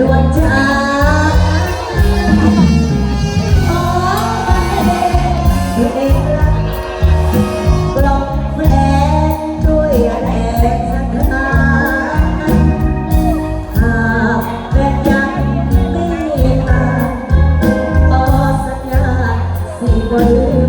ดวงจ้าโอ้ไปเองรักปลอกแนด้วยแรงสักครั้หากแฟนยังไม่ตามขอสัญญาสี่วัน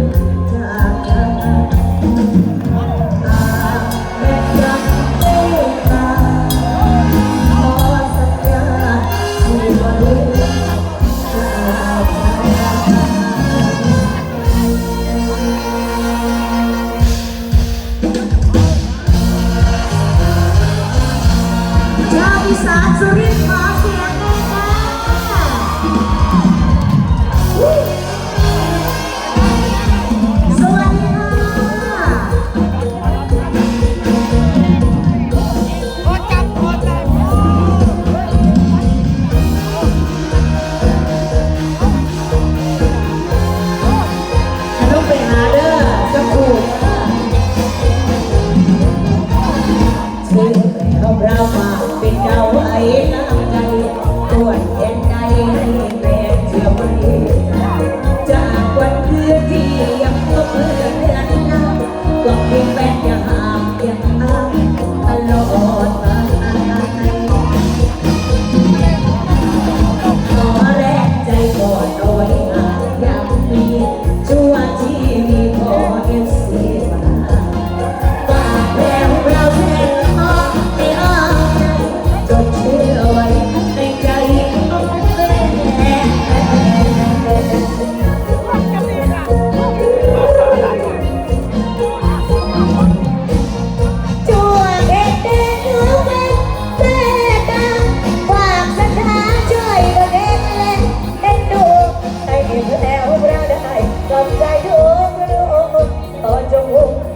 าสุริพา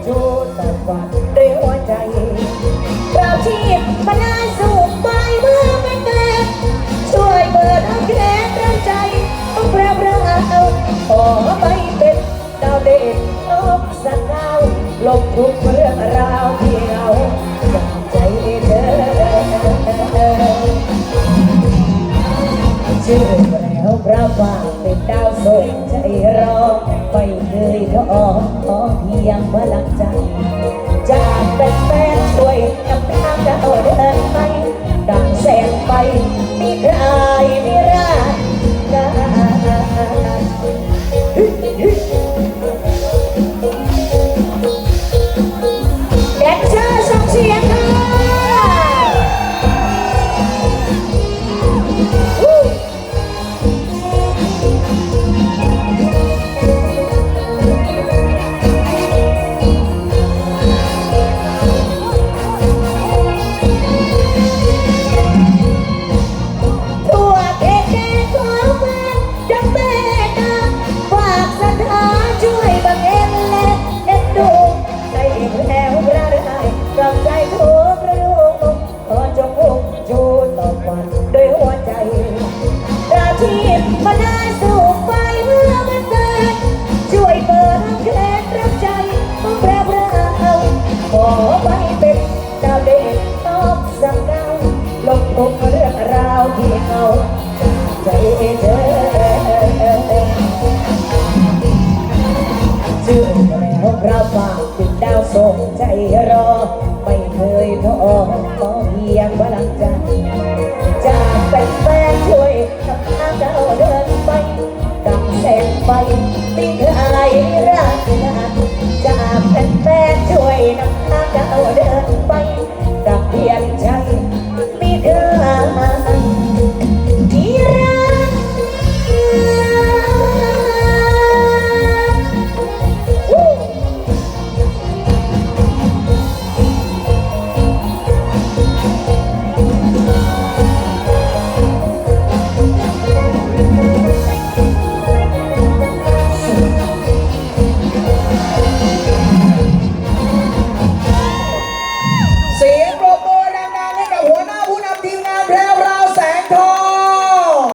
อยู่แต่วัดด้วยหัวใจเราชีพพนาสูบไปเมื่อเป็นเกล็ดช่วยเปิดเอาแกลตั้ใจต้องแปร่ร่างเอาขอไปเป็นดาวเด่นนกสักดาวลบทุกเรื่องราวที่เราากใจเธอชื่อแล้วพระบาทเป็นดาวส่ง เมื่อหลังจากจากแฟนช่วยนำไทางจะเออ ใจรอ ไม่เคยท้อขอเพียงพลังใจจากเป็นแฟนช่วยนำทางเราเดินไปกำงแสงไปตีคลายรักจะเป็นแฟนช่วยนำ